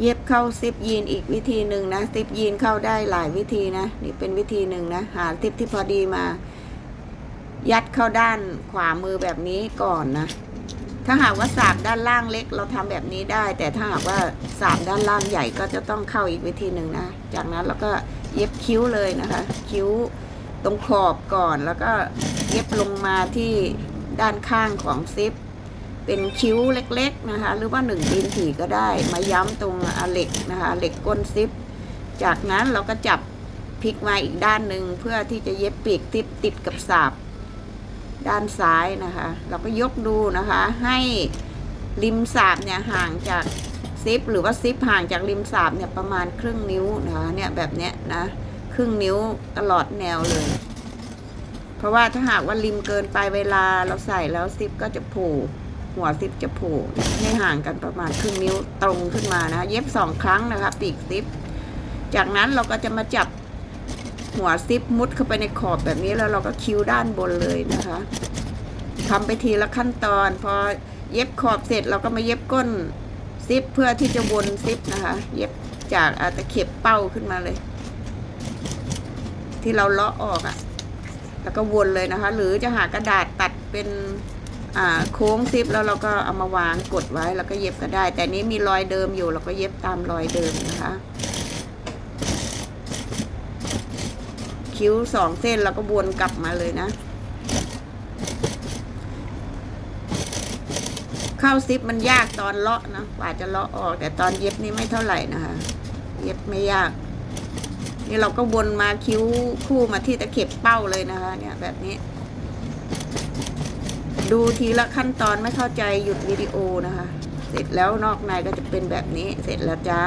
เย็บเข้าซิปยีนอีกวิธีหนึ่งนะซิปยีนเข้าได้หลายวิธีนะนี่เป็นวิธีหนึ่งนะหาซิปที่พอดีมา ยัดเข้าด้านขวามือแบบนี้ก่อนนะ ถ้าหากว่าสาบด้านล่างเล็กเราทำแบบนี้ได้ แต่ถ้าหากว่าสาบด้านล่างใหญ่ก็จะต้องเข้าอีกวิธีหนึ่งนะ จากนั้นเราก็เย็บคิ้วเลยนะคะ คิ้วตรงขอบก่อนแล้วก็เย็บลงมาที่ด้านข้างของซิป เป็นคิ้วเล็กๆนะคะ หรือว่าหนึ่งดินถี่ก็ได้ มาย้ำตรงอเหล็กนะคะเหล็กก้นซิป จากนั้นเราก็จับพลิกมาอีกด้านหนึ่งเพื่อที่จะเย็บปีกติดติดกับสาบด้านซ้ายนะคะ เราก็ยกดูนะคะ ให้ริมสาบเนี่ยห่างจากซิป หรือว่าซิปห่างจากริมสาบเนี่ยประมาณครึ่งนิ้วนะคะเนี่ยแบบเนี้ยนะครึ่งนิ้วตลอดแนวเลย เพราะว่าถ้าหากว่าริมเกินไปเวลาเราใส่แล้วซิปก็จะผล่ หัวซิปจะโผล่ให้ห่างกันประมาณครึ่งนิ้วตรงขึ้นมานะเย็บสองครั้งนะคะปีกซิป จากนั้นเราก็จะมาจับหัวซิปมุดเข้าไปในขอบแบบนี้แล้วเราก็คิ้วด้านบนเลยนะคะทำไปทีละขั้นตอน พอเย็บขอบเสร็จเราก็มาเย็บก้นซิปเพื่อที่จะวนซิปนะคะ เย็บจากอาตะเข็บเป้าขึ้นมาเลย ที่เราเลาะออกอะ่ะ แล้วก็วนเลยนะคะ หรือจะหากระดาษตัดเป็น โค้งซิปแล้วเราก็เอามาวางกดไว้แล้วก็เย็บก็ได้ แต่นี้มีรอยเดิมอยู่เราก็เย็บตามรอยเดิมนะคะ คิ้วสองเส้นแล้วก็วนกลับมาเลยนะ เข้าซิปมันยากตอนเลาะนะกว่าจะเลาะออก แต่ตอนเย็บนี่ไม่เท่าไหร่นะคะ เย็บไม่ยากนี่เราก็วนมาคิ้วคู่มาที่ตะเข็บเป้าเลยนะคะ เนี่ยแบบนี้ ดูทีละขั้นตอนไม่เข้าใจหยุดวิดีโอนะคะ เสร็จแล้วนอกในก็จะเป็นแบบนี้เสร็จแล้วจ้า